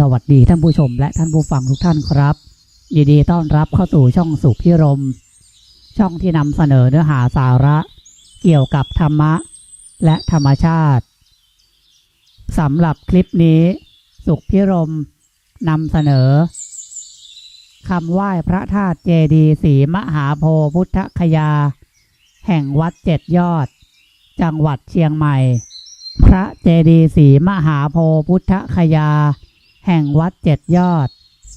สวัสดีท่านผู้ชมและท่านผู้ฟังทุกท่านครับยินดีต้อนรับเข้าสู่ช่องสุขพิรม ช่องที่นำเสนอเนื้อหาสาระ เกี่ยวกับธรรมะ และธรรมชาติสำหรับคลิปนี้ สุขพิรมนำเสนอคำไหว้พระธาตุเจดีย์ศรีมหาโพธิ์พุทธคยา แห่งวัดเจ็ดยอด จังหวัดเชียงใหม่ พระเจดีย์ศรีมหาโพธิ์พุทธคยา แห่งวัดเจ็ดยอด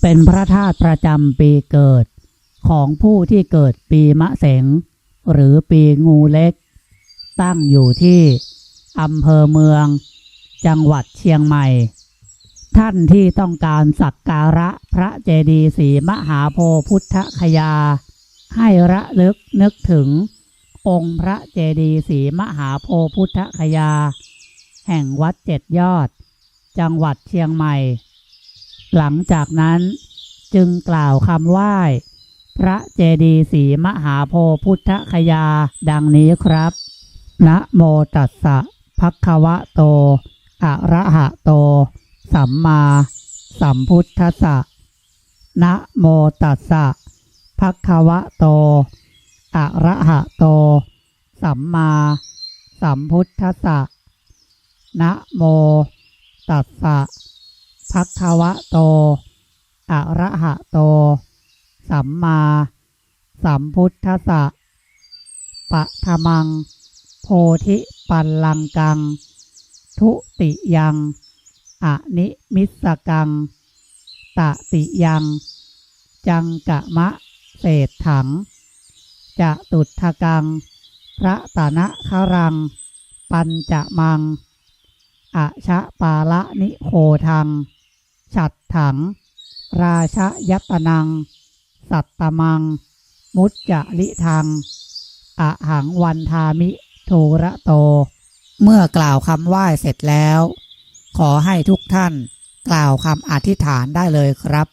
เป็นพระธาตุประจำปีเกิด ของผู้ที่เกิดปีมะเสง หรือปีงูเล็ก ตั้งอยู่ที่อำเภอเมือง จังหวัดเชียงใหม่ ท่านที่ต้องการสักการะพระเจดีย์ศรีมหาโพธิ์พุทธคยา ให้ระลึกนึกถึง องค์พระเจดีย์ศรีมหาโพธิ์พุทธคยา แห่งวัดเจ็ดยอด จังหวัดเชียงใหม่ หลังจากนั้นจึงกล่าวคำไหว้ พระเจดีย์ศรีมหาโพธิ์พุทธคยาดังนี้ครับ นะโมตัสสะภะคะวะโต อะระหะโต สัมมาสัมพุทธัสสะ นะโมตัสสะภะคะวะโต อะระหะโต สัมมาสัมพุทธัสสะ นะโมตัสสะ ภะคะวะโต อะระหะโต สัมมาสัมพุทธัสสะปะทมัง โพธิปัลลังกัง ทุติยัง อนิมิสกัง ตติยัง จังกะมะเศษถัง จะตุทะกัง พระตนะคารัง ปัญจะมัง อชะปาละนิโคทัง ฉัดถัง ราชยตนัง สัตตมัง มุจจะลิทังอะหังวันทามิโทระโต เมื่อกล่าวคำไหว้เสร็จแล้ว ขอให้ทุกท่านกล่าวคำอธิษฐานได้เลยครับ